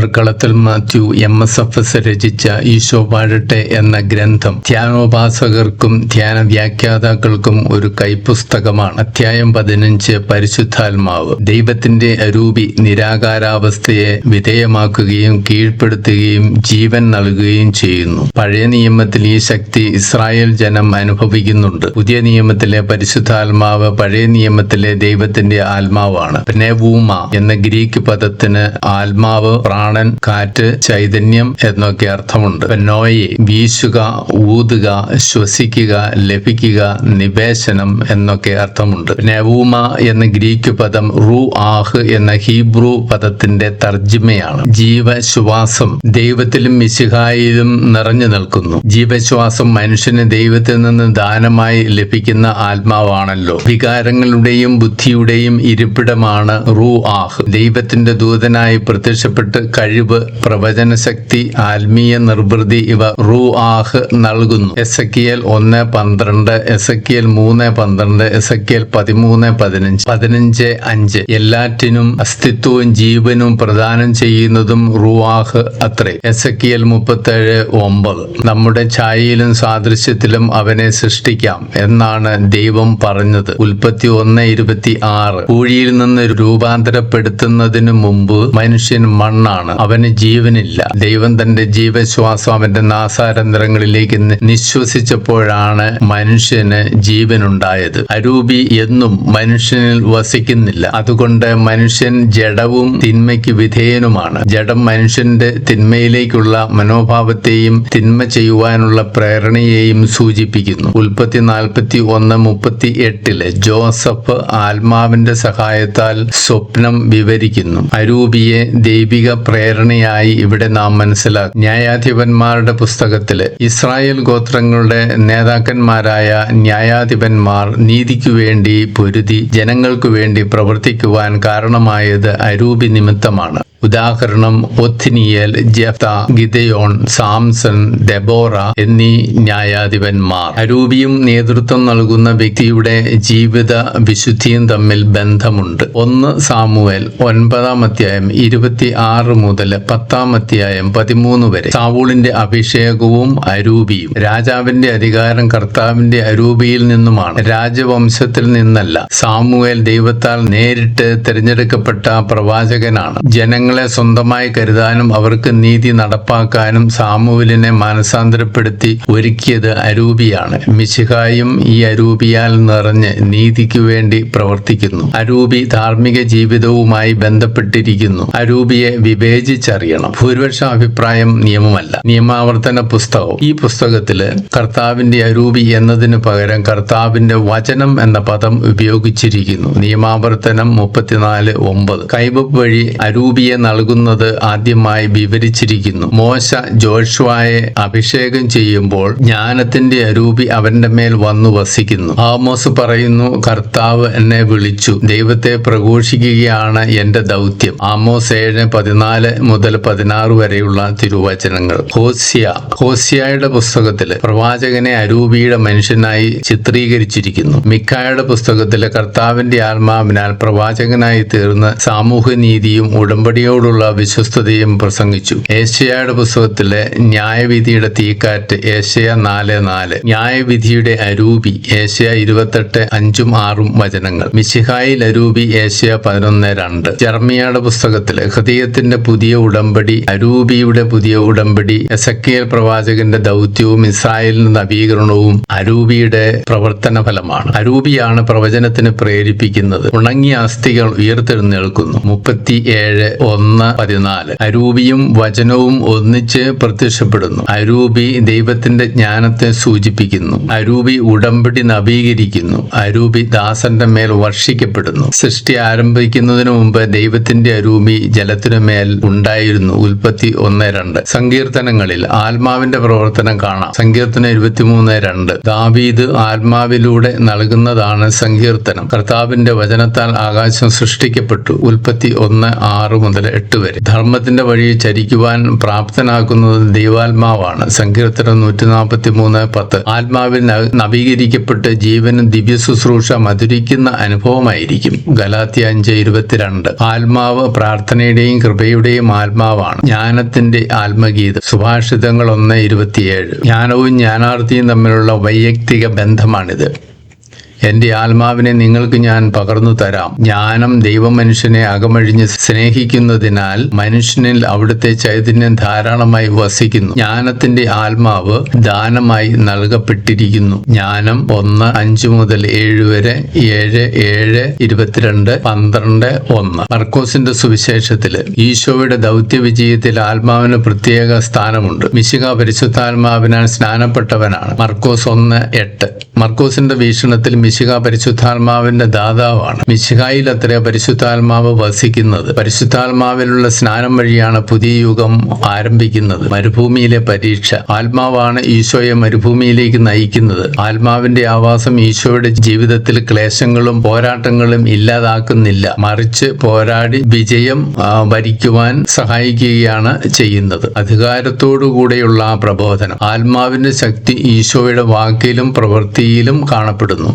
Kalathil Mathew M S F S രചിച്ച ഈശോ വാഴട്ടെ എന്ന ഗ്രന്ഥം ധ്യാനോപാസകർക്കും ധ്യാന വ്യാഖ്യാതാക്കൾക്കും ഒരു കൈപ്പുസ്തകമാണ്. അധ്യായം പതിനഞ്ച് പരിശുദ്ധാത്മാവ്. ദൈവത്തിന്റെ അരൂപി നിരാകാരാവസ്ഥയെ വിധേയമാക്കുകയും കീഴ്പ്പെടുത്തുകയും ജീവൻ നൽകുകയും ചെയ്യുന്നു. പഴയ നിയമത്തിൽ ഈ ശക്തി ഇസ്രായേൽ ജനം അനുഭവിക്കുന്നുണ്ട്. പുതിയ നിയമത്തിലെ പരിശുദ്ധാത്മാവ് പഴയ നിയമത്തിലെ ദൈവത്തിന്റെ ആത്മാവാണ്. പ്നെവൂമ എന്ന ഗ്രീക്ക് പദത്തിന് ആത്മാവ് പ്രാണൻ കാറ്റ് ചൈതന്യം എന്നൊക്കെ അർത്ഥമുണ്ട്. നോയെ വീശുക ഊതുക ശ്വസിക്കുക ലഭിക്കുക നിവേശനം എന്നൊക്കെ അർത്ഥമുണ്ട്. നെവൂമ എന്ന ഗ്രീക്ക് പദം റൂ ആഹ് എന്ന ഹീബ്രു പദത്തിന്റെ തർജിമയാണ് ജീവശ്വാസം ദൈവത്തിലും മിശിഹായിലും നിറഞ്ഞു നിൽക്കുന്നു. ജീവശ്വാസം മനുഷ്യന് ദൈവത്തിൽ നിന്ന് ദാനമായി ലഭിക്കുന്ന ആത്മാവാണല്ലോ. വികാരങ്ങളുടെയും ബുദ്ധിയുടെയും ഇരിപ്പിടമാണ് റൂ ആഹ്. ദൈവത്തിന്റെ ദൂതനായി പ്രത്യക്ഷപ്പെട്ട് കഴിവ് പ്രവചന ശക്തി ആത്മീയ നിർവൃതി ഇവ റൂ ആഹ് നൽകുന്നു. എസ് എ ഒന്ന് പന്ത്രണ്ട് എസ് എ മൂന്ന് പന്ത്രണ്ട് എസ് എ പതിമൂന്ന് പതിനഞ്ച്. പതിനഞ്ച് അഞ്ച്. എല്ലാറ്റിനും അസ്തിത്വവും ജീവനും പ്രദാനം ചെയ്യുന്നതും റൂആഹ് അത്രേ. എസ് എ മുപ്പത്തേഴ് ഒമ്പത്. നമ്മുടെ ഛായയിലും സാദൃശ്യത്തിലും അവനെ സൃഷ്ടിക്കാം എന്നാണ് ദൈവം പറഞ്ഞത്. ഉൽപ്പത്തി ഒന്ന് ഇരുപത്തി ആറ്. കൂഴിയിൽ നിന്ന് രൂപാന്തരപ്പെടുത്തുന്നതിനു മുമ്പ് മനുഷ്യൻ മണ്ണാണ്. അവന് ജീവനില്ല. ദൈവം തന്റെ ജീവശ്വാസം അവന്റെ നാസാരന്തരങ്ങളിലേക്ക് നിശ്വസിച്ചപ്പോഴാണ് മനുഷ്യന് ജീവനുണ്ടായത്. അരൂപി എന്നും മനുഷ്യനിൽ വസിക്കുന്നില്ല. അതുകൊണ്ട് മനുഷ്യൻ ജഡവും തിന്മയ്ക്ക് വിധേയനുമാണ്. ജഡം മനുഷ്യന്റെ തിന്മയിലേക്കുള്ള മനോഭാവത്തെയും തിന്മ ചെയ്യുവാനുള്ള പ്രേരണയെയും സൂചിപ്പിക്കുന്നു. ഉൽപ്പത്തി നാൽപ്പത്തി ഒന്ന് മുപ്പത്തി എട്ടിൽ ജോസഫ് ആത്മാവിന്റെ സഹായത്താൽ സ്വപ്നം വിവരിക്കുന്നു. അരൂപിയെ ദൈവിക പ്രേരണയായി ഇവിടെ നാം മനസ്സിലാക്കും. ന്യായാധിപന്മാരുടെ പുസ്തകത്തിൽ ഇസ്രായേൽ ഗോത്രങ്ങളുടെ നേതാക്കന്മാരായ ന്യായാധിപന്മാർ നീതിക്കു വേണ്ടി പൊരുതി ജനങ്ങൾക്കു വേണ്ടി പ്രവർത്തിക്കുവാൻ കാരണമായത് അരൂപി നിമിത്തമാണ് ഉദാഹരണം ഒത്തിനിയൽ ജെഫ്ത ഗിദയോൺ സാംസൺ ഡെബോറ എന്നീ ന്യായാധിപന്മാർ. അരൂപിയും നേതൃത്വം നൽകുന്ന വ്യക്തിയുടെ ജീവിത വിശുദ്ധിയും തമ്മിൽ ബന്ധമുണ്ട്. ഒന്ന് സാമുവേൽ ഒൻപതാം അധ്യായം ഇരുപത്തി ആറ് മുതൽ പത്താം അധ്യായം പതിമൂന്ന് വരെ. സാവൂളിന്റെ അഭിഷേകവും അരൂപിയും രാജാവിന്റെ അധികാരം കർത്താവിന്റെ അരൂപിയിൽ നിന്നുമാണ്. രാജവംശത്തിൽ നിന്നല്ല. സാമുവേൽ ദൈവത്താൽ നേരിട്ട് തിരഞ്ഞെടുക്കപ്പെട്ട പ്രവാചകനാണ്. ജനങ്ങളെ സ്വന്തമായി കരുതാനും അവർക്ക് നീതി നടപ്പാക്കാനും സാമുവലിനെ മാനസാന്തരപ്പെടുത്തി ഒരുക്കിയത് അരൂപിയാണ്. മിശിഹായും ഈ അരൂപിയാൽ നിറഞ്ഞ് നീതിക്കു വേണ്ടി പ്രവർത്തിക്കുന്നു. അരൂപി ധാർമ്മിക ജീവിതവുമായി ബന്ധപ്പെട്ടിരിക്കുന്നു. അരൂപിയെ വിവേചിച്ചറിയണം. ഭൂരിപക്ഷ അഭിപ്രായം നിയമമല്ല. നിയമാവർത്തന പുസ്തകം. ഈ പുസ്തകത്തിൽ കർത്താവിന്റെ അരൂപി എന്നതിന് പകരം കർത്താവിന്റെ വചനം എന്ന പദം ഉപയോഗിച്ചിരിക്കുന്നു. നിയമാവർത്തനം മുപ്പത്തിനാല് ഒമ്പത്. കൈബപ്പ് വഴി അരൂപിയെ നൽകുന്നത് ആദ്യമായി വിവരിച്ചിരിക്കുന്നു. മോശ ജോഷ്വായെ അഭിഷേകം ചെയ്യുമ്പോൾ ജ്ഞാനത്തിന്റെ അരൂപി അവന്റെ മേൽ വന്നു വസിക്കുന്നു. ആമോസ് പറയുന്നു കർത്താവ് എന്നെ വിളിച്ചു. ദൈവത്തെ പ്രഘോഷിക്കുകയാണ് എന്റെ ദൗത്യം. ആമോസ് ഏഴ് പതിനാല് മുതൽ പതിനാറ് വരെയുള്ള തിരുവചനങ്ങൾ. ഹോസ്യ ഹോസ്യയുടെ പുസ്തകത്തിൽ പ്രവാചകനെ അരൂപിയുടെ മനുഷ്യനായി ചിത്രീകരിച്ചിരിക്കുന്നു. മിക്കായുടെ പുസ്തകത്തിൽ കർത്താവിന്റെ ആത്മാവിനാൽ പ്രവാചകനായി തീർന്ന് സാമൂഹ്യ നീതിയും ഉടമ്പടിയോടുള്ള വിശ്വസ്തതയും പ്രസംഗിച്ചു. ഏഷ്യയുടെ പുസ്തകത്തിലെ ന്യായവിധിയുടെ തീക്കാറ്റ് ഏഷ്യ നാല് നാല്. ന്യായവിധിയുടെ അരൂപി ഏഷ്യ ഇരുപത്തെട്ട് അഞ്ചും ആറും വചനങ്ങൾ. മിശിഹായിൽ അരൂപി ഏഷ്യ പതിനൊന്ന് രണ്ട്. ജർമിയയുടെ പുസ്തകത്തിൽ ഹൃദയത്തിന്റെ പുതിയ ഉടമ്പടി അരൂപിയുടെ പുതിയ ഉടമ്പടി എസക്കിയൽ പ്രവാചകന്റെ ദൗത്യവും ഇസ്രായേലിന്റെ നവീകരണവും അരൂപിയുടെ പ്രവർത്തന ഫലമാണ് അരൂപിയാണ് പ്രവചനത്തിന് പ്രേരിപ്പിക്കുന്നത്. ഉണങ്ങിയ അസ്ഥികൾ ഉയർത്തെഴുന്നേൽക്കുന്നു. മുപ്പത്തി ഏഴ് ഒന്ന് പതിനാല്. അരൂപിയും വചനവും ഒന്നിച്ച് പ്രത്യക്ഷപ്പെടുന്നു. അരൂപി ദൈവത്തിന്റെ ജ്ഞാനത്തെ സൂചിപ്പിക്കുന്നു. അരൂപി ഉടമ്പടി നവീകരിക്കുന്നു. അരൂപി ദാസന്റെ മേൽ വർഷിക്കപ്പെടുന്നു. സൃഷ്ടി ആരംഭിക്കുന്നതിന് മുമ്പ് ദൈവത്തിന്റെ അരൂപി ജലത്തിനു മേൽ ഉണ്ടായിരുന്നു. ഉൽപ്പത്തി ഒന്ന് രണ്ട്. സങ്കീർത്തനങ്ങളിൽ ആത്മാവിന്റെ പ്രവർത്തനം കാണാം. സങ്കീർത്തനം ഇരുപത്തിമൂന്ന് രണ്ട്. ദാവീദ് ആത്മാവിലൂടെ നൽകുന്നതാണ് സങ്കീർത്തനം. കർത്താവിന്റെ വചനത്താൽ ആകാശം സൃഷ്ടിക്കപ്പെട്ടു. ഉൽപ്പത്തി ഒന്ന് ആറ് മുതൽ മുതൽ എട്ട് വരെ. ധർമ്മത്തിന്റെ വഴി ചരിക്കുവാൻ പ്രാപ്തനാക്കുന്നത് ദൈവാത്മാവാണ്. സങ്കീർത്തനം നൂറ്റി നാൽപ്പത്തി മൂന്ന് പത്ത്. ആത്മാവിൽ നവീകരിക്കപ്പെട്ട് ജീവനും ദിവ്യ ശുശ്രൂഷ മധുരിക്കുന്ന അനുഭവമായിരിക്കും. ഗലാത്തി അഞ്ച് ഇരുപത്തിരണ്ട്. ആത്മാവ് പ്രാർത്ഥനയുടെയും കൃപയുടെയും ആത്മാവാണ്. ജ്ഞാനത്തിന്റെ ആത്മഗീതം. സുഭാഷിതങ്ങൾ ഒന്ന് ഇരുപത്തിയേഴ്. ജ്ഞാനവും ജ്ഞാനാർത്ഥിയും തമ്മിലുള്ള വൈയക്തിക ബന്ധമാണിത്. എന്റെ ആത്മാവിനെ നിങ്ങൾക്ക് ഞാൻ പകർന്നു തരാം. ജ്ഞാനം ദൈവമനുഷ്യനെ അകമഴിഞ്ഞ് സ്നേഹിക്കുന്നതിനാൽ മനുഷ്യനിൽ അവിടുത്തെ ചൈതന്യം ധാരാളമായി വസിക്കുന്നു. ജ്ഞാനത്തിന്റെ ആത്മാവ് ദാനമായി നൽകപ്പെട്ടിരിക്കുന്നു. ജ്ഞാനം ഒന്ന് അഞ്ചു മുതൽ ഏഴ് വരെ ഏഴ് ഏഴ് ഇരുപത്തിരണ്ട് പന്ത്രണ്ട് ഒന്ന്. മർക്കോസിന്റെ സുവിശേഷത്തിൽ ഈശോയുടെ ദൗത്യ വിജയത്തിൽ ആത്മാവിന് പ്രത്യേക സ്ഥാനമുണ്ട്. മിശിക പരിശുദ്ധാത്മാവിനാൽ സ്നാനപ്പെട്ടവനാണ്. മർക്കോസ് ഒന്ന് എട്ട്. മർക്കോസിന്റെ വീക്ഷണത്തിൽ മിശിക പരിശുദ്ധാത്മാവിന്റെ ദാതാവാണ്. മിശികായിൽ അത്ര പരിശുദ്ധാത്മാവ് വസിക്കുന്നത്. പരിശുദ്ധാത്മാവിലുള്ള സ്നാനം വഴിയാണ് പുതിയ യുഗം ആരംഭിക്കുന്നത്. മരുഭൂമിയിലെ പരീക്ഷ. ആത്മാവാണ് ഈശോയെ മരുഭൂമിയിലേക്ക് നയിക്കുന്നത്. ആത്മാവിന്റെ ആവാസം ഈശോയുടെ ജീവിതത്തിൽ ക്ലേശങ്ങളും പോരാട്ടങ്ങളും ഇല്ലാതാക്കുന്നില്ല. മറിച്ച് പോരാടി വിജയം വരിക്കുവാൻ സഹായിക്കുകയാണ് ചെയ്യുന്നത്. അധികാരത്തോടുകൂടെയുള്ള ആ പ്രബോധനം. ആത്മാവിന്റെ ശക്തി ഈശോയുടെ വാക്കിലും പ്രവൃത്തിയിലും കാണപ്പെടുന്നു.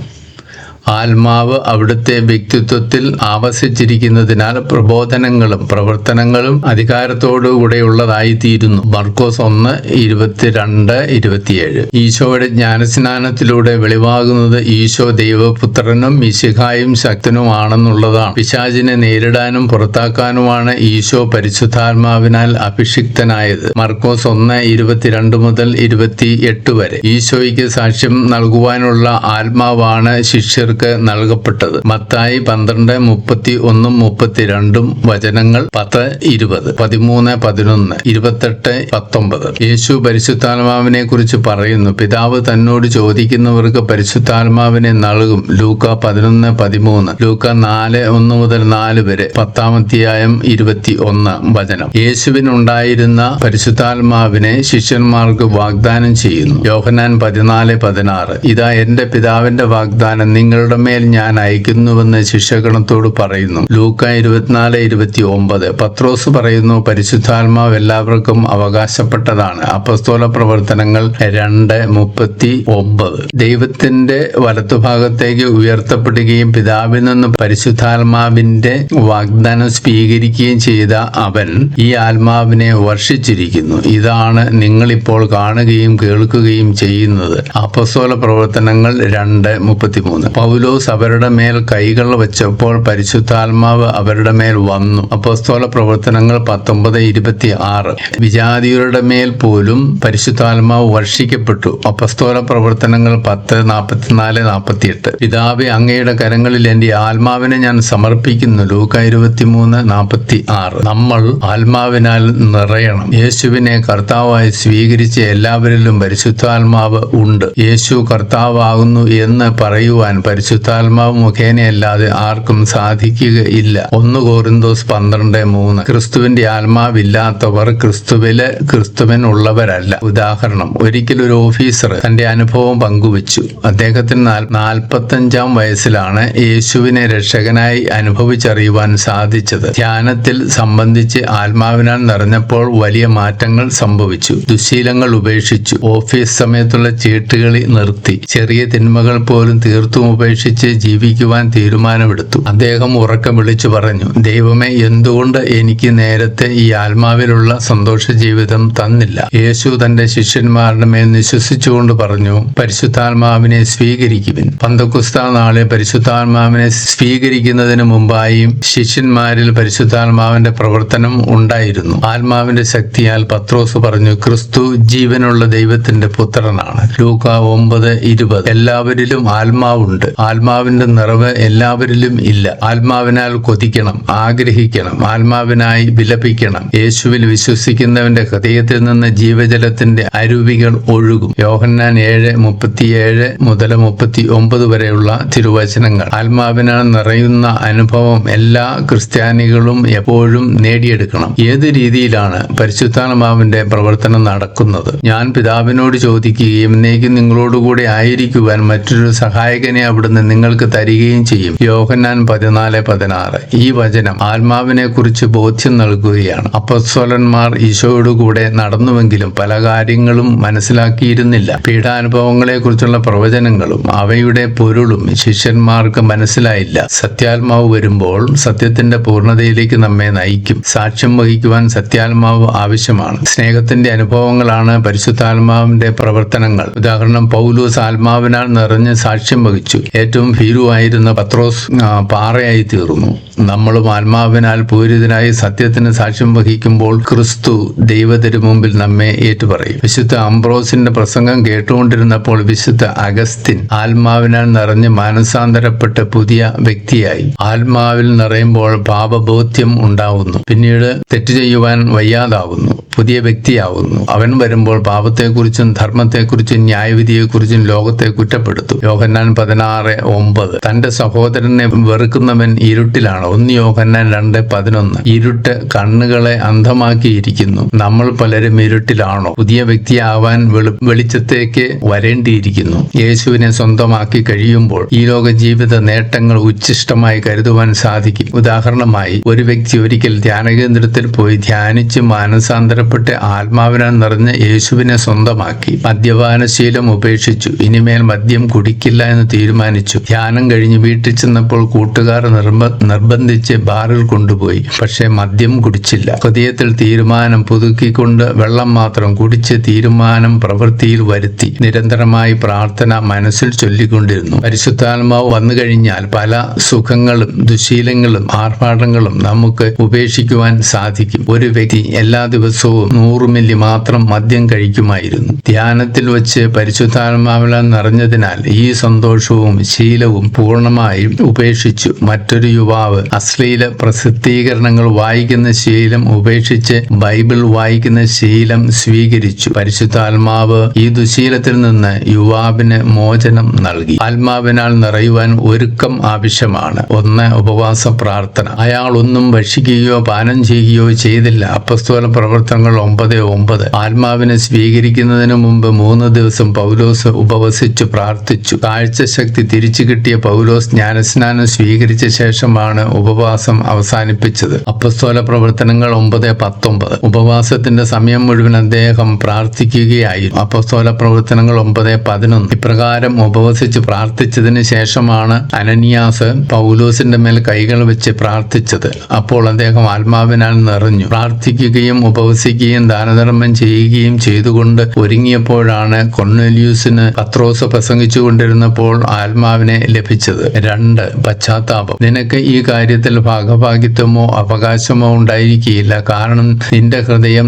ആത്മാവ് അവിടുത്തെ വ്യക്തിത്വത്തിൽ ആവസിച്ചിരിക്കുന്നതിനാൽ പ്രബോധനങ്ങളും പ്രവർത്തനങ്ങളും അധികാരത്തോടുകൂടെയുള്ളതായിത്തീരുന്നു. മർക്കോസ് ഒന്ന് ഇരുപത്തിരണ്ട് ഇരുപത്തിയേഴ്. ഈശോയുടെ ജ്ഞാനസ്നാനത്തിലൂടെ വെളിവാകുന്നത് ഈശോ ദൈവപുത്രനും മിശിഹായും ശക്തനുമാണെന്നുള്ളതാണ്. പിശാചിനെ നേരിടാനും പുറത്താക്കാനുമാണ് ഈശോ പരിശുദ്ധാത്മാവിനാൽ അഭിഷിക്തനായത്. മർക്കോസ് ഒന്ന് ഇരുപത്തിരണ്ട് മുതൽ ഇരുപത്തി എട്ട് വരെ. ഈശോയ്ക്ക് സാക്ഷ്യം നൽകുവാനുള്ള ആത്മാവാണ് ശിഷ്യർക്ക് നൽകപ്പെട്ടത്. മത്തായി പന്ത്രണ്ട് മുപ്പത്തി ഒന്നും മുപ്പത്തിരണ്ടും വചനങ്ങൾ പത്ത് ഇരുപത് പതിമൂന്ന് പതിനൊന്ന് ഇരുപത്തെട്ട് പത്തൊമ്പത്. യേശു പരിശുദ്ധാത്മാവിനെ കുറിച്ച് പറയുന്നു പിതാവ് തന്നോട് ചോദിക്കുന്നവർക്ക് പരിശുദ്ധാത്മാവിനെ നൽകും. ലൂക്ക പതിനൊന്ന് പതിമൂന്ന്. ലൂക്ക നാല് ഒന്ന് മുതൽ നാല് വരെ. പത്താമധ്യായം ഇരുപത്തി ഒന്ന് വചനം. യേശുവിനുണ്ടായിരുന്ന പരിശുദ്ധാത്മാവിനെ ശിഷ്യന്മാർക്ക് വാഗ്ദാനം ചെയ്യുന്നു. യോഹനാൻ പതിനാല് പതിനാറ്. ഇതാ എന്റെ പിതാവിന്റെ വാഗ്ദാനം നിങ്ങളുടെ മേൽ ഞാൻ അയക്കുന്നുവെന്ന് ശിഷ്യഗണത്തോട് പറയുന്നു. ലൂക്ക ഇരുപത്തിനാല് ഇരുപത്തി ഒമ്പത് പത്രോസ് പറയുന്നു പരിശുദ്ധാത്മാവ് എല്ലാവർക്കും അവകാശപ്പെട്ടതാണ്. അപ്പസ്തോല പ്രവർത്തനങ്ങൾ രണ്ട് മുപ്പത്തി ഒമ്പത് ദൈവത്തിന്റെ വലത്തുഭാഗത്തേക്ക് ഉയർത്തപ്പെടുകയും പിതാവിൽ നിന്ന് പരിശുദ്ധാത്മാവിന്റെ വാഗ്ദാനം സ്വീകരിക്കുകയും ചെയ്ത അവൻ ഈ ആത്മാവിനെ വർഷിച്ചിരിക്കുന്നു. ഇതാണ് നിങ്ങളിപ്പോൾ കാണുകയും കേൾക്കുകയും ചെയ്യുന്നത്. അപ്പസ്തോല പ്രവർത്തനങ്ങൾ രണ്ട് മുപ്പത്തിമൂന്ന്. പൗലോസ് അവരുടെ മേൽ കൈകൾ വെച്ചപ്പോൾ പരിശുദ്ധാത്മാവ് അവരുടെ മേൽ വന്നു. അപ്പോസ്തോല പ്രവർത്തനങ്ങൾ പത്തൊമ്പത് ഇരുപത്തി ആറ്. വിജാതിയരുടെ മേൽ പോലും പരിശുദ്ധാത്മാവ് വർഷിക്കപ്പെട്ടു. അപ്പസ്തോല പ്രവർത്തനങ്ങൾ പത്ത് നാൽപ്പത്തിനാല് നാൽപ്പത്തിയെട്ട് പിതാവെ അങ്ങയുടെ കരങ്ങളിൽ എന്റെ ആത്മാവിനെ ഞാൻ സമർപ്പിക്കുന്നു. ലൂക്ക ഇരുപത്തിമൂന്ന് നാൽപ്പത്തി ആറ് നമ്മൾ ആത്മാവിനാൽ നിറയണം. യേശുവിനെ കർത്താവായി സ്വീകരിച്ച് എല്ലാവരിലും പരിശുദ്ധാത്മാവ് ഉണ്ട്. യേശു കർത്താവാകുന്നു എന്ന് പറയുവാൻ പരിശുദ്ധാത്മാവ് മുഖേനയല്ലാതെ ആർക്കും സാധിക്കുകയില്ല. ഒന്ന് കോറിന്തോസ് പന്ത്രണ്ട് മൂന്ന്. ക്രിസ്തുവിന്റെ ആത്മാവില്ലാത്തവർ ക്രിസ്തുവിൽ ക്രിസ്തുവിനുള്ളവരല്ല. ഉദാഹരണം ഒരിക്കൽ ഒരു ഓഫീസർ തന്റെ അനുഭവം പങ്കുവച്ചു. അദ്ദേഹത്തിന് നാൽ- നാൽപ്പത്തഞ്ചാം വയസ്സിലാണ് യേശുവിനെ രക്ഷകനായി അനുഭവിച്ചറിയുവാൻ സാധിച്ചത്. ധ്യാനത്തിൽ സംബന്ധിച്ച് ആത്മാവിനാൽ നിറഞ്ഞപ്പോൾ വലിയ മാറ്റങ്ങൾ സംഭവിച്ചു. ദുശീലങ്ങൾ ഉപേക്ഷിച്ചു. ഓഫീസ് സമയത്തുള്ള ചീട്ടുകളി നിർത്തി. ചെറിയ തിന്മകൾ പോലും തീർത്തും ജീവിക്കുവാൻ തീരുമാനമെടുത്തു. അദ്ദേഹം ഉറക്കം വിളിച്ചു പറഞ്ഞു ദൈവമേ എന്തുകൊണ്ട് എനിക്ക് നേരത്തെ ഈ ആത്മാവിലുള്ള സന്തോഷ ജീവിതം തന്നില്ല? യേശു തന്റെ ശിഷ്യന്മാരുടെ മേൽ നിശ്വസിച്ചുകൊണ്ട് പറഞ്ഞു പരിശുദ്ധാത്മാവിനെ സ്വീകരിക്കുവിൻ. പന്തക്കുസ്ത നാളെ പരിശുദ്ധാത്മാവിനെ സ്വീകരിക്കുന്നതിന് മുമ്പായി ശിഷ്യന്മാരിൽ പരിശുദ്ധാത്മാവിന്റെ പ്രവർത്തനം ഉണ്ടായിരുന്നു. ആത്മാവിന്റെ ശക്തിയാൽ പത്രോസ് പറഞ്ഞു ക്രിസ്തു ജീവനുള്ള ദൈവത്തിന്റെ പുത്രനാണ്. ലൂക്ക ഒമ്പത് ഇരുപത് എല്ലാവരിലും ആത്മാവുണ്ട്. ആത്മാവിന്റെ നിറവ് എല്ലാവരിലും ഇല്ല. ആത്മാവിനാൽ കൊതിക്കണം ആഗ്രഹിക്കണം ആത്മാവിനായി വിലപിക്കണം. യേശുവിൽ വിശ്വസിക്കുന്നവന്റെ ഹൃദയത്തിൽ നിന്ന് ജീവജലത്തിന്റെ അരുവികൾ ഒഴുകും. യോഹന്നാൻ ഏഴ് മുപ്പത്തിയേഴ് മുതൽ മുപ്പത്തി ഒമ്പത് വരെയുള്ള തിരുവചനങ്ങൾ. ആത്മാവിനാൽ നിറയുന്ന അനുഭവം എല്ലാ ക്രിസ്ത്യാനികളും എപ്പോഴും നേടിയെടുക്കണം. ഏത് രീതിയിലാണ് പരിശുദ്ധാത്മാവിന്റെ പ്രവർത്തനം നടക്കുന്നത്? ഞാൻ പിതാവിനോട് ചോദിക്കുകയും എന്നേക്കും നിങ്ങളോടുകൂടെ ആയിരിക്കുവാൻ മറ്റൊരു സഹായകനെ അവിടെ അവിടുന്ന് നിങ്ങൾക്ക് തരികയും ചെയ്യും. യോഹന്നാൻ പതിനാല് പതിനാറ്. ഈ വചനം ആത്മാവിനെ കുറിച്ച് ബോധ്യം നൽകുകയാണ്. അപ്പസ്വലന്മാർ ഈശോയോടുകൂടെ നടന്നുവെങ്കിലും പല കാര്യങ്ങളും മനസ്സിലാക്കിയിരുന്നില്ല. പീഡാനുഭവങ്ങളെ കുറിച്ചുള്ള പ്രവചനങ്ങളും അവയുടെ പൊരുളും ശിഷ്യന്മാർക്ക് മനസ്സിലായില്ല. സത്യാത്മാവ് വരുമ്പോൾ സത്യത്തിന്റെ പൂർണതയിലേക്ക് നമ്മെ നയിക്കും. സാക്ഷ്യം വഹിക്കുവാൻ സത്യാത്മാവ് ആവശ്യമാണ്. സ്നേഹത്തിന്റെ അനുഭവങ്ങളാണ് പരിശുദ്ധാത്മാവിന്റെ പ്രവർത്തനങ്ങൾ. ഉദാഹരണം പൗലൂസ് ആത്മാവിനാൽ നിറഞ്ഞ് സാക്ഷ്യം വഹിച്ചു. ഏറ്റവും ഭീരുവായിരുന്ന പത്രോസ് പാറയായി തീർന്നു. നമ്മളും ആത്മാവിനാൽ പൂരിതനായി സത്യത്തിന് സാക്ഷ്യം വഹിക്കുമ്പോൾ ക്രിസ്തു ദൈവത്തിനു മുമ്പിൽ നമ്മെ ഏറ്റുപറയും. വിശുദ്ധ അംബ്രോസിന്റെ പ്രസംഗം കേട്ടുകൊണ്ടിരുന്നപ്പോൾ വിശുദ്ധ അഗസ്തിൻ ആത്മാവിനാൽ നിറഞ്ഞ് മാനസാന്തരപ്പെട്ട് പുതിയ വ്യക്തിയായി. ആത്മാവിൽ നിറയുമ്പോൾ പാപബോധ്യം ഉണ്ടാവുന്നു. പിന്നീട് തെറ്റ് ചെയ്യുവാൻ വയ്യാതാവുന്നു. പുതിയ വ്യക്തിയാവുന്നു. അവൻ വരുമ്പോൾ പാപത്തെക്കുറിച്ചും ധർമ്മത്തെക്കുറിച്ചും ന്യായവിധിയെക്കുറിച്ചും ലോകത്തെ കുറ്റപ്പെടുത്തും. യോഹന്നാൻ പതിനാറ് ഒമ്പത്. തന്റെ സഹോദരനെ വെറുക്കുന്നവൻ ഇരുട്ടിലാണ്. ഒന്ന് യോഹന്നാൻ രണ്ട് പതിനൊന്ന്. ഇരുട്ട് കണ്ണുകളെ അന്ധമാക്കിയിരിക്കുന്നു. നമ്മൾ പലരും ഇരുട്ടിലാണോ? പുതിയ വ്യക്തിയാവാൻ വെളു വെളിച്ചത്തേക്ക് വരേണ്ടിയിരിക്കുന്നു. യേശുവിനെ സ്വന്തമാക്കി കഴിയുമ്പോൾ ഈ ലോക ജീവിത നേട്ടങ്ങൾ ഉച്ഛിഷ്ടമായി കരുതുവാൻ സാധിക്കും. ഉദാഹരണമായി ഒരു വ്യക്തി ഒരിക്കൽ ധ്യാനകേന്ദ്രത്തിൽ പോയി ധ്യാനിച്ച് മാനസാന്തരപ്പെട്ട് ആത്മാവിനാൽ നിറഞ്ഞ യേശുവിനെ സ്വന്തമാക്കി. മദ്യപാനശീലം ഉപേക്ഷിച്ചു. ഇനിമേൽ മദ്യം കുടിക്കില്ല എന്ന് തീരുമാനിച്ചു. ധ്യാനം കഴിഞ്ഞ് വീട്ടിൽ ചെന്നപ്പോൾ കൂട്ടുകാർ നിർബ നിർബന്ധിച്ച് ബാറിൽ കൊണ്ടുപോയി. പക്ഷേ മദ്യം കുടിച്ചില്ല. ഹൃദയത്തിൽ തീരുമാനം പുതുക്കിക്കൊണ്ട് വെള്ളം മാത്രം കുടിച്ച് തീരുമാനം പ്രവൃത്തിയിൽ വരുത്തി. നിരന്തരമായി പ്രാർത്ഥന മനസ്സിൽ ചൊല്ലിക്കൊണ്ടിരുന്നു. പരിശുദ്ധാത്മാവ് വന്നു കഴിഞ്ഞാൽ പല സുഖങ്ങളും ദുശീലങ്ങളും ആർഭാടങ്ങളും നമുക്ക് ഉപേക്ഷിക്കുവാൻ സാധിക്കും. ഒരു വ്യക്തി എല്ലാ ദിവസവും നൂറ് മില്ലി മാത്രം മദ്യം കഴിക്കുമായിരുന്നു. ധ്യാനത്തിൽ വച്ച് പരിശുദ്ധാത്മാവിലാൽ നിറഞ്ഞതിനാൽ ഈ സന്തോഷവും ശീലവും പൂർണമായും ഉപേക്ഷിച്ചു. മറ്റൊരു യുവാവ് അശ്ലീല പ്രസിദ്ധീകരണങ്ങൾ വായിക്കുന്ന ശീലം ഉപേക്ഷിച്ച് ബൈബിൾ വായിക്കുന്ന ശീലം സ്വീകരിച്ചു. പരിശുദ്ധാത്മാവ് ഈ ദുശീലത്തിൽ നിന്ന് യുവാവിന് മോചനം നൽകി. ആത്മാവിനാൽ നിറയുവാൻ ഒരുക്കം ആവശ്യമാണ്. ഒന്ന് ഉപവാസ പ്രാർത്ഥന. അയാൾ ഒന്നും ഭക്ഷിക്കുകയോ പാനം ചെയ്യുകയോ ചെയ്തില്ല. അപ്പസ്തോല പ്രവർത്തനങ്ങൾ ഒമ്പത് ഒമ്പത്. ആത്മാവിനെ സ്വീകരിക്കുന്നതിന് മുമ്പ് മൂന്ന് ദിവസം പൗലോസ് ഉപവസിച്ചു പ്രാർത്ഥിച്ചു. കാഴ്ചശക്തി തിരിച്ചു കിട്ടിയ പൗലോസ് ജ്ഞാനസ്നാനം സ്വീകരിച്ച ശേഷമാണ് ഉപവാസം അവസാനിപ്പിച്ചത്. അപ്പസ്തോല പ്രവർത്തനങ്ങൾ ഒമ്പത് പത്തൊമ്പത്. ഉപവാസത്തിന്റെ സമയം മുഴുവൻ അദ്ദേഹം പ്രാർത്ഥിക്കുകയായിരുന്നു അപ്പസ്തോല പ്രവർത്തനങ്ങൾ ഒമ്പത് പതിനൊന്ന്. ഇപ്രകാരം ഉപവസിച്ച് പ്രാർത്ഥിച്ചതിന് ശേഷമാണ് അനന്യാസ് പൗലോസിന്റെ മേൽ കൈകൾ വെച്ച് പ്രാർത്ഥിച്ചത്. അപ്പോൾ അദ്ദേഹം ആത്മാവിനാൽ നിറഞ്ഞു. പ്രാർത്ഥിക്കുകയും ഉപവസിക്കുകയും ദാനധർമ്മം ചെയ്യുകയും ചെയ്തുകൊണ്ട് ഒരുങ്ങിയപ്പോഴാണ് കൊർണേലിയൂസിന് പത്രോസ് പ്രസംഗിച്ചു കൊണ്ടിരുന്നപ്പോൾ ആത്മാവിനെ ലഭിച്ചത്. രണ്ട് പശ്ചാത്താപം. നിനക്ക് ഈ കാര്യത്തിൽ ഭാഗഭാഗിത്വമോ അവകാശമോ ഉണ്ടായിരിക്കില്ല കാരണം നിന്റെ ഹൃദയം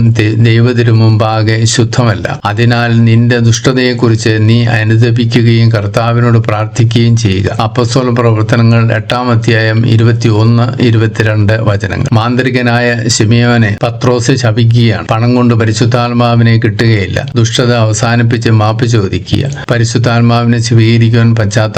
ദൈവത്തിനു മുമ്പാകെ ശുദ്ധമല്ല. അതിനാൽ നിന്റെ ദുഷ്ടതയെക്കുറിച്ച് നീ അനുദപിക്കുകയും കർത്താവിനോട് പ്രാർത്ഥിക്കുകയും ചെയ്യുക. അപ്പസോൾ പ്രവർത്തനങ്ങൾ എട്ടാം അധ്യായം ഇരുപത്തി ഒന്ന് ഇരുപത്തിരണ്ട് വചനങ്ങൾ. മാന്ത്രികനായ ശിമിയോനെ പത്രോസ് ശപിക്കുകയാണ്. പണം കൊണ്ട് പരിശുദ്ധാത്മാവിനെ കിട്ടുകയില്ല. ദുഷ്ടത അവസാനിപ്പിച്ച് മാപ്പ് ചോദിക്കുക. പരിശുദ്ധാത്മാവിനെ സ്വീകരിക്കുവാൻ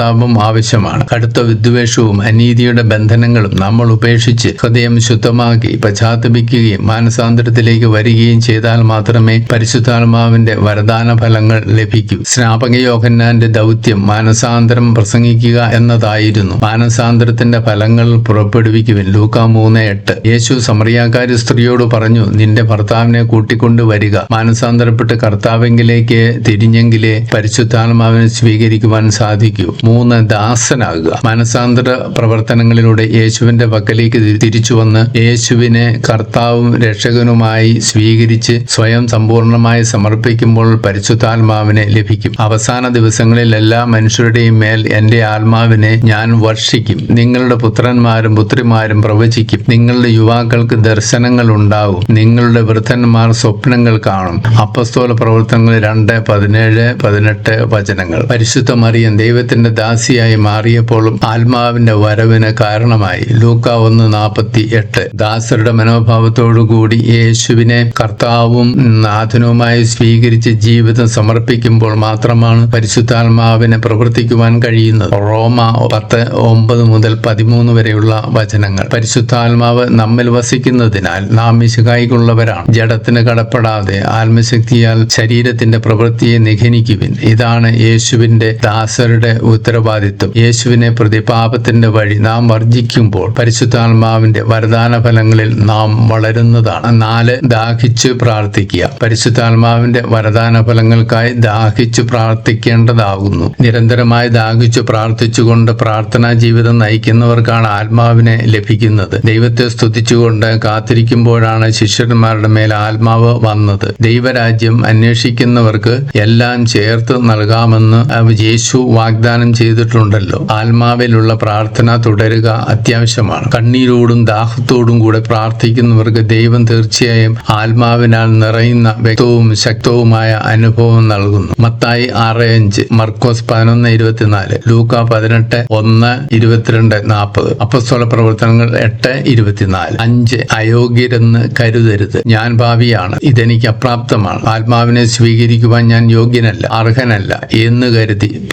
പശ്ചാത്താപം ആവശ്യമാണ്. കടുത്ത വിദ്വേഷവും അനീതിയുടെ ബന്ധനങ്ങളും നമ്മൾ ഉപേക്ഷിച്ച് ഹൃദയം ശുദ്ധമാക്കി പശ്ചാത്തപിക്കുകയും മാനസാന്തരത്തിലേക്ക് വരികയും ചെയ്താൽ മാത്രമേ പരിശുദ്ധാത്മാവിന്റെ വരദാന ഫലങ്ങൾ ലഭിക്കൂ. സ്നാപക യോഹന്നാന്റെ ദൗത്യം മാനസാന്തരം പ്രസംഗിക്കുക എന്നതായിരുന്നു. മാനസാന്തരത്തിന്റെ ഫലങ്ങൾ പുറപ്പെടുവിക്കുവിൻ. ലൂക്ക മൂന്ന് എട്ട്. യേശു സമറിയാക്കാരി സ്ത്രീയോട് പറഞ്ഞു നിന്റെ ഭർത്താവിനെ കൂട്ടിക്കൊണ്ട് വരിക. മാനസാന്തരപ്പെട്ട് കർത്താവെങ്കിലേക്ക് തിരിഞ്ഞെങ്കിലേ പരിശുദ്ധാത്മാവിനെ സ്വീകരിക്കുവാൻ സാധിക്കൂ. മൂന്ന് ദാസനാകുക. മനസാന്തര പ്രവർത്തനങ്ങളിലൂടെ യേശുവിന്റെ പക്കലേക്ക് തിരിച്ചു വന്ന് യേശുവിനെ കർത്താവും രക്ഷകനുമായി സ്വീകരിച്ച് സ്വയം സമ്പൂർണമായി സമർപ്പിക്കുമ്പോൾ പരിശുദ്ധാത്മാവിനെ ലഭിക്കും. അവസാന ദിവസങ്ങളിൽ എല്ലാ മനുഷ്യരുടെയും മേൽ എന്റെ ആത്മാവിനെ ഞാൻ വർഷിക്കും. നിങ്ങളുടെ പുത്രന്മാരും പുത്രിമാരും പ്രവചിക്കും. നിങ്ങളുടെ യുവാക്കൾക്ക് ദർശനങ്ങൾ ഉണ്ടാവും. നിങ്ങളുടെ വൃദ്ധന്മാർ സ്വപ്നങ്ങൾ കാണും. അപ്പസ്തോല പ്രവർത്തനങ്ങൾ രണ്ട് പതിനേഴ് പതിനെട്ട് വചനങ്ങൾ. പരിശുദ്ധ മറിയൻ ദൈവത്തിന്റെ ദാസിയായി മാറിയപ്പോഴും ആത്മാവിന്റെ വരവിന് കാരണമായി. ലൂക്ക ഒന്ന് നാൽപ്പത്തി എട്ട് ദാസരുടെ മനോഭാവത്തോടുകൂടി യേശുവിനെ കർത്താവും നാഥനുമായി സ്വീകരിച്ച് ജീവിതം സമർപ്പിക്കുമ്പോൾ മാത്രമാണ് പരിശുദ്ധാത്മാവിനെ പ്രവർത്തിക്കുവാൻ കഴിയുന്നത്. റോമ പത്ത് ഒമ്പത് മുതൽ പതിമൂന്ന് വരെയുള്ള വചനങ്ങൾ. പരിശുദ്ധാത്മാവ് നമ്മിൽ വസിക്കുന്നതിനാൽ നാം മിശുകായിക്കുള്ളവരാണ് ജഡത്തിന് കടപ്പെടാതെ ആത്മശക്തിയാൽ ശരീരത്തിന്റെ പ്രവൃത്തിയെ നിഘനിക്കുവിൻ ഇതാണ് യേശുവിന്റെ ദാസരുടെ ഉത്തര ഉത്തരവാദിത്വം. യേശുവിനെ പ്രതി പാപത്തിന്റെ വഴി നാം വർജിക്കുമ്പോൾ പരിശുദ്ധാത്മാവിന്റെ വരദാന ഫലങ്ങളിൽ നാം വളരുന്നതാണ്. നാല് ദാഹിച്ച് പ്രാർത്ഥിക്കുക. പരിശുദ്ധാത്മാവിന്റെ വരദാന ഫലങ്ങൾക്കായി ദാഹിച്ച് പ്രാർത്ഥിക്കേണ്ടതാകുന്നു. നിരന്തരമായി ദാഹിച്ചു പ്രാർത്ഥിച്ചുകൊണ്ട് പ്രാർത്ഥനാ ജീവിതം നയിക്കുന്നവർക്കാണ് ആത്മാവിനെ ലഭിക്കുന്നത്. ദൈവത്തെ സ്തുതിച്ചുകൊണ്ട് കാത്തിരിക്കുമ്പോഴാണ് ശിഷ്യന്മാരുടെ മേൽ ആത്മാവ് വന്നത്. ദൈവരാജ്യം അന്വേഷിക്കുന്നവർക്ക് എല്ലാം ചേർത്ത് നൽകാമെന്ന് യേശു വാഗ്ദാനം ചെയ്തിട്ടുണ്ടല്ലോ. ആത്മാവിലുള്ള പ്രാർത്ഥന തുടരുക അത്യാവശ്യമാണ്. കണ്ണീരോടും ദാഹത്തോടും കൂടെ പ്രാർത്ഥിക്കുന്നവർക്ക് ദൈവം തീർച്ചയായും ആത്മാവിനാൽ നിറയുന്ന വ്യക്തവും ശക്തവുമായ അനുഭവം നൽകുന്നു. മത്തായി ആറ് അഞ്ച് മർക്കോസ് പതിനൊന്ന് ഇരുപത്തിനാല് ലൂക്ക പതിനെട്ട് ഒന്ന് ഇരുപത്തിരണ്ട് നാൽപ്പത്. അപ്പസ്തോല പ്രവർത്തനങ്ങൾ എട്ട് ഇരുപത്തിനാല്. അഞ്ച് അയോഗ്യരെന്ന് കരുതരുത്. ഞാൻ ഭാവിയാണ്. ഇതെനിക്ക് അപ്രാപ്തമാണ്. ആത്മാവിനെ സ്വീകരിക്കുവാൻ ഞാൻ യോഗ്യനല്ല അർഹനല്ല എന്ന് കരുതി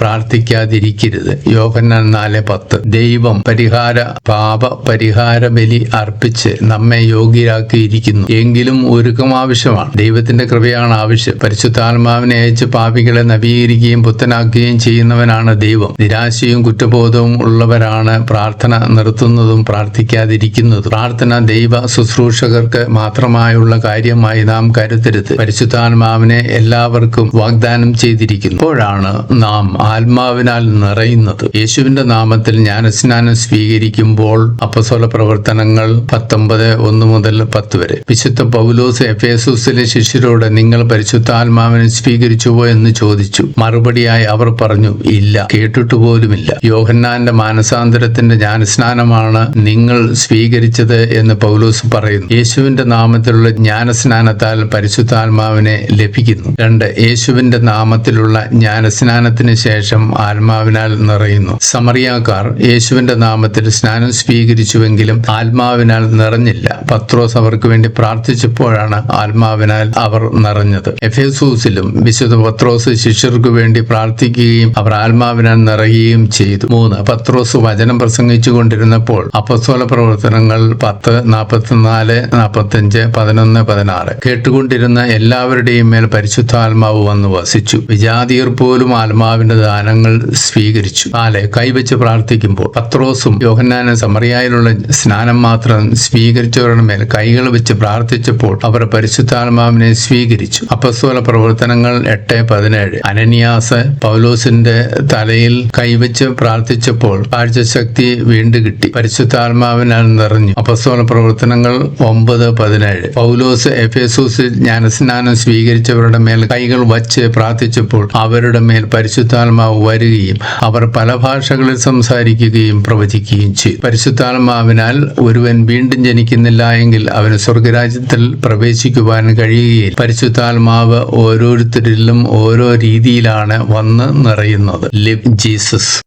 പ്രാർത്ഥിക്കാതിരിക്കരുത് യോഹന്നാൻ നാല് പത്ത്. ദൈവം പരിഹാര പാപ പരിഹാര ബലി അർപ്പിച്ച് നമ്മെ യോഗ്യരാക്കിയിരിക്കുന്നു. എങ്കിലും ഒരുക്കം ആവശ്യമാണ്. ദൈവത്തിന്റെ കൃപയാണ് ആവശ്യം. പരിശുദ്ധാത്മാവിനെ അയച്ച് പാപികളെ നവീകരിക്കുകയും പുത്തനാക്കുകയും ചെയ്യുന്നവനാണ് ദൈവം. നിരാശയും കുറ്റബോധവും ഉള്ളവരാണ് പ്രാർത്ഥന നിർത്തുന്നതും പ്രാർത്ഥിക്കാതിരിക്കുന്നതും. പ്രാർത്ഥന ദൈവ ശുശ്രൂഷകർക്ക് മാത്രമായുള്ള കാര്യമായി നാം കരുതരുത്. പരിശുദ്ധാത്മാവിനെ എല്ലാവർക്കും വാഗ്ദാനം ചെയ്തിരിക്കുന്നു. അപ്പോഴാണ് നാം ആത്മാവിനാൽ നിറയുന്നത്. യേശുവിന്റെ നാമത്തിൽ ജ്ഞാനസ്നാനം സ്വീകരിക്കുമ്പോൾ അപ്പസോല പ്രവർത്തനങ്ങൾ പത്തൊമ്പത് ഒന്ന് മുതൽ പത്ത് വരെ. വിശുദ്ധ പൗലോസ് എഫേസൂസിലെ ശിഷ്യരോട് നിങ്ങൾ പരിശുദ്ധാത്മാവിനെ സ്വീകരിച്ചുവോ? എന്ന് ചോദിച്ചു. മറുപടിയായി അവർ പറഞ്ഞു ഇല്ല കേട്ടിട്ട് പോലുമില്ല. യോഹന്നാന്റെ മാനസാന്തരത്തിന്റെ ജ്ഞാനസ്നാനമാണ് നിങ്ങൾ സ്വീകരിച്ചത് എന്ന് പൗലോസ് പറയുന്നു. യേശുവിന്റെ നാമത്തിലുള്ള ജ്ഞാനസ്നാനത്താൽ പരിശുദ്ധാത്മാവിനെ ലഭിക്കുന്നു. രണ്ട് യേശുവിന്റെ നാമത്തിലുള്ള ജ്ഞാനസ്നാനത്തിന് ശേഷം ആത്മാവിനാൽ നിറയുന്നു. സമറിയാക്കാർ യേശുവിന്റെ നാമത്തിൽ സ്നാനം സ്വീകരിച്ചുവെങ്കിലും ആത്മാവിനാൽ നിറഞ്ഞില്ല. പത്രോസ് അവർക്ക് വേണ്ടി പ്രാർത്ഥിച്ചപ്പോഴാണ് ആത്മാവിനാൽ അവർ നിറഞ്ഞത്. എഫേസൂസിലും വിശുദ്ധ പത്രോസ് ശിഷ്യർക്ക് വേണ്ടി പ്രാർത്ഥിക്കുകയും അവർ ആത്മാവിനാൽ നിറയുകയും ചെയ്തു. മൂന്ന് പത്രോസ് വചനം പ്രസംഗിച്ചു കൊണ്ടിരുന്നപ്പോൾ അപസ്വല പ്രവർത്തനങ്ങൾ പത്ത് നാൽപ്പത്തിനാല് നാൽപ്പത്തിയഞ്ച് പതിനൊന്ന് പതിനാറ്. കേട്ടുകൊണ്ടിരുന്ന എല്ലാവരുടെയും മേൽ പരിശുദ്ധാത്മാവ് വന്നു വസിച്ചു. വിജാതിയർ പോലും ആത്മാവിന്റെ ദാനങ്ങൾ സ്വീകരിച്ചു. നാല് കൈവച്ച് പ്രാർത്ഥിക്കുമ്പോൾ പത്രോസും യോഹന്നാനും സമറിയായിലുള്ള സ്നാനം മാത്രം സ്വീകരിച്ചവരുടെ മേൽ കൈകൾ വെച്ച് പ്രാർത്ഥിച്ചപ്പോൾ അവർ പരിശുദ്ധാത്മാവിനെ സ്വീകരിച്ചു. അപ്പസ്തോല പ്രവർത്തനങ്ങൾ എട്ട് പതിനേഴ്. അനന്യാസ് പൗലോസിന്റെ തലയിൽ കൈവച്ച് പ്രാർത്ഥിച്ചപ്പോൾ കാഴ്ചശക്തി വീണ്ടും കിട്ടി. പരിശുദ്ധാത്മാവിനാൽ നിറഞ്ഞു. അപ്പസ്തോല പ്രവർത്തനങ്ങൾ ഒമ്പത് പതിനേഴ്. പൗലോസ് എഫേസൂസിൽ ജ്ഞാനസ്നാനം സ്വീകരിച്ചവരുടെ മേൽ കൈകൾ വച്ച് പ്രാർത്ഥിച്ചപ്പോൾ അവരുടെ മേൽ പരിശുദ്ധാത്മാവ് വരികയും അവർ പല ഭാഷകളിൽ സംസാരിക്കുകയും പ്രവചിക്കുകയും ചെയ്തു. പരിശുദ്ധാത്മാവിനാൽ ഒരുവൻ വീണ്ടും ജനിക്കുന്നില്ല എങ്കിൽ അവന് സ്വർഗരാജ്യത്തിൽ പ്രവേശിക്കുവാൻ കഴിയുകയില്ല. പരിശുദ്ധാത്മാവ് ഓരോരുത്തരിലും ഓരോ രീതിയിലാണ് വന്ന് നിറയുന്നത്. Live Jesus.